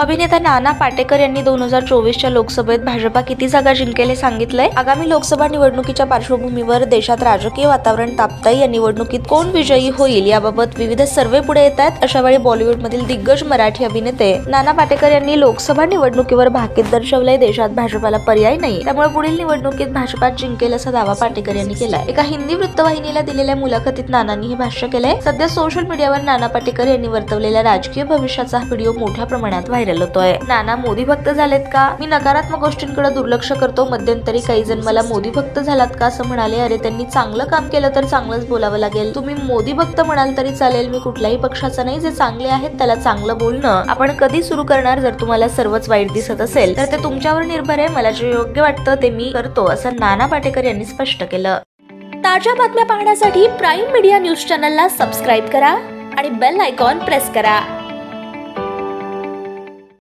अभिनेता नाना पाटेकर यांनी दोन हजार चोवीसच्या लोकसभेत भाजपा किती जागा जिंकेल हे सांगितलंय? आगामी लोकसभा निवडणुकीच्या पार्श्वभूमीवर देशात राजकीय वातावरण तापतंय. या निवडणुकीत कोण विजयी होईल याबाबत विविध सर्वे पुढे येत आहेत. अशा वेळी बॉलिवूडमधील दिग्गज मराठी अभिनेते नाना पाटेकर यांनी लोकसभा निवडणुकीवर भाकीत दर्शवलंय. देशात भाजपाला पर्याय नाही. त्यामुळे पुढील निवडणुकीत भाजपात जिंकेल असा दावा पाटेकर यांनी केलाय. एका हिंदी वृत्तवाहिनीला दिलेल्या मुलाखतीत नानांनी हे भाष्य केलंय. सध्या सोशल मीडियावर नाना पाटेकर यांनी वर्तवलेल्या राजकीय भविष्याचा हा व्हिडिओ मोठ्या प्रमाणात व्हायरल होतोय नाना मोदी भक्त झालेत का? मी नकारात्मक गोष्टींकडे दुर्लक्ष करतो. मध्यंतरी काही जण मला मोदी भक्त झालात का? असं म्हणाले. अरे त्यांनी चांगलं काम केलं तर चांगलंच बोलावं लागेल. तुम्ही मोदी भक्त म्हणाल तरी चालेल. मी कुठल्याही पक्षाचा नाही. जे चांगले आहेत त्याला चांगलं बोलणं आपण कधी सुरू करणार जर तुम्हाला सर्वच वाईट दिसत असेल? तर ते तुमच्यावर निर्भर आहे. मला जे योग्य वाटतं ते मी करतो असं नाना पाटेकर यांनी स्पष्ट केलं. ताज्या बातम्या पाहण्यासाठी प्राईम मीडिया न्यूज चॅनलला सबस्क्राईब करा आणि बेल आयकॉन प्रेस करा.